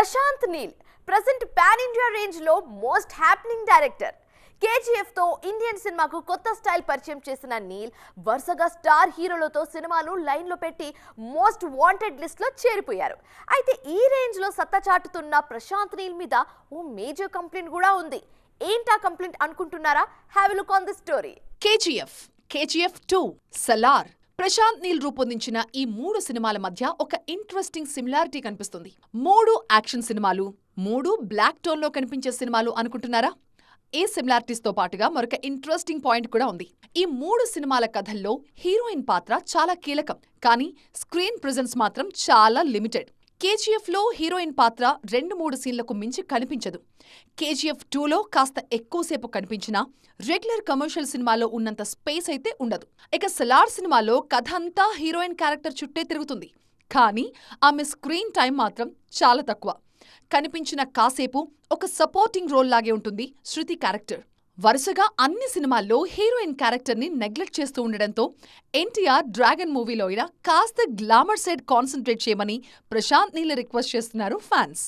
Prashanth Neel present pan India రేంజ్లో most happening director. కేజీఎఫ్తో Indian సినిమాకు కొత్త స్టైల్ పరిచయం చేసిన నీల్ వరుసగా స్టార్ హీరోలతో సినిమాలు లైన్లో పెట్టి మోస్ట్ వాంటెడ్ లిస్ట్లో చేరిపోయారు. అయితే ఈ రేంజ్లో సత్తా చాటుతున్న ప్రశాంత్ నీల్ మీద ఓ మేజర్ కంప్లైంట్ కూడా ఉంది. ఏంటా కంప్లైంట్ అనుకుంటున్నారా? Have look on the story. KGF KGF two Salaar. Prashanth Neel రూపొందించిన ఈ మూడు సినిమాల మధ్య ఒక ఇంట్రెస్టింగ్ సిమిలారిటీ కనిపిస్తుంది. మూడు యాక్షన్ సినిమాలు మూడు బ్లాక్ టోన్లో కనిపించే సినిమాలు అనుకుంటున్నారా? ఈ సిమిలారిటీస్తో పాటుగా మరొక ఇంట్రెస్టింగ్ పాయింట్ కూడా ఉంది. ఈ మూడు సినిమాల కథల్లో హీరోయిన్ పాత్ర చాలా కీలకం కానీ స్క్రీన్ ప్రజెన్స్ మాత్రం చాలా లిమిటెడ్ కేజీఎఫ్లో హీరోయిన్ పాత్ర రెండు మూడు సీన్లకు మించి కనిపించదు. కేజీఎఫ్ టూలో కాస్త ఎక్కువసేపు కనిపించినా రెగ్యులర్ కమర్షియల్ సినిమాలో ఉన్నంత స్పేస్ అయితే ఉండదు. ఇక సలార్ సినిమాలో కథ అంతా హీరోయిన్ క్యారెక్టర్ చుట్టే తిరుగుతుంది. కానీ ఆమె స్క్రీన్ టైం మాత్రం చాలా తక్కువ. కనిపించిన కాసేపు ఒక సపోర్టింగ్ రోల్ లాగే ఉంటుంది శృతి క్యారెక్టర్. వరుసగా అన్ని సినిమాల్లో హీరోయిన్ క్యారెక్టర్ని నెగ్లెక్ట్ చేస్తూ ఉండడంతో ఎన్టీఆర్ డ్రాగన్ మూవీలో అయినా కాస్త గ్లామర్ సైడ్ కాన్సన్ట్రేట్ చేయమని ప్రశాంత్ నీల్ రిక్వెస్ట్ చేస్తున్నారు ఫ్యాన్స్.